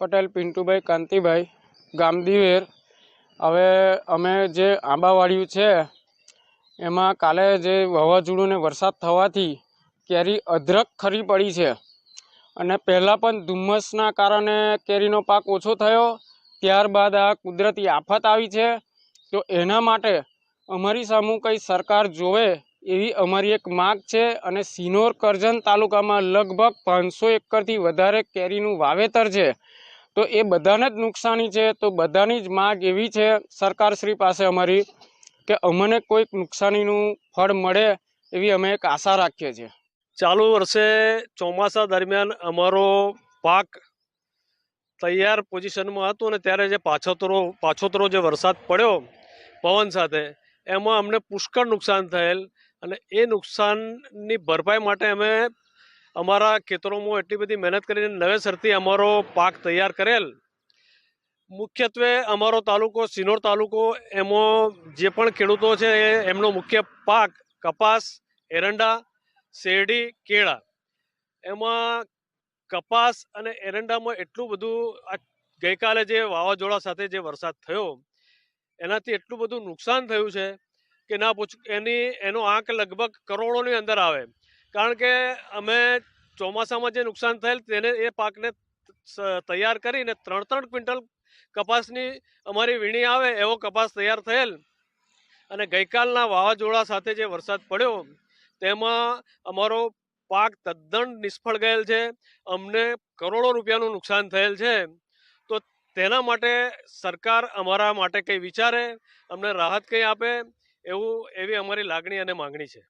પટેલ, પિન્ટુભાઈ, કાંતિભાઈ, ગામદીવેર. હવે અમે જે આંબાવાડિયું છે, એમાં કાલે જે વાવાઝોડું ને વરસાદ થવાથી કેરી અધરક ખરી પડી છે. અને પહેલાં પણ ધુમ્મસના કારણે કેરીનો પાક ઓછો થયો, ત્યારબાદ આ કુદરતી આફત આવી છે. તો એના માટે અમારી સામું કંઈ સરકાર જોવે એવી અમારી એક માગ છે અને સિનોર કરજણ તાલુકામાં લગભગ પાંચસો એકરથી વધારે કેરીનું વાવેતર છે. તો એ બધાને જ નુકસાની છે, તો બધાની જ માગ એવી છે સરકારશ્રી પાસે અમારી કે અમને કોઈક નુકસાનીનું ફળ મળે એવી અમે એક આશા રાખીએ છીએ. ચાલુ વર્ષે ચોમાસા દરમિયાન અમારો પાક તૈયાર પોઝિશનમાં હતો અને ત્યારે જે પાછોતરો પાછોતરો જે વરસાદ પડ્યો પવન સાથે, એમાં અમને પુષ્કળ નુકસાન થયેલ અને એ નુકસાનની ભરપાઈ માટે અમે અમારા ખેતરોમાં એટલી બધી મહેનત કરીને નવેસરથી અમારો પાક તૈયાર કરેલ. મુખ્યત્વે અમારો તાલુકો, સિનોર તાલુકો, એમાં જે પણ ખેડૂતો છે એમનો મુખ્ય પાક કપાસ, એરંડા, શેરડી, કેળા. એમાં કપાસ અને એરંડામાં એટલું બધું ગઈકાલે જે વાવાઝોડા સાથે જે વરસાદ થયો, એનાથી એટલું બધું નુકસાન થયું છે કે ના પૂછ, એની, એનો આંક લગભગ કરોડોની અંદર આવે. કારણ કે અમે ચોમાસામાં જે નુકસાન થયેલ તેને એ પાકને તૈયાર કરીને ત્રણ ત્રણ ક્વિન્ટલ કપાસની અમારી વીણી આવે એવો કપાસ તૈયાર થયેલ. અને ગઈકાલના વાવાઝોડા સાથે જે વરસાદ પડ્યો, તેમાં અમારો પાક તદ્દન નિષ્ફળ ગયેલ છે. અમને કરોડો રૂપિયાનું નુકસાન થયેલ છે. તો તેના માટે સરકાર અમારા માટે કંઈ વિચારે, અમને રાહત કંઈ આપે, એવું, એવી અમારી લાગણી અને માંગણી છે.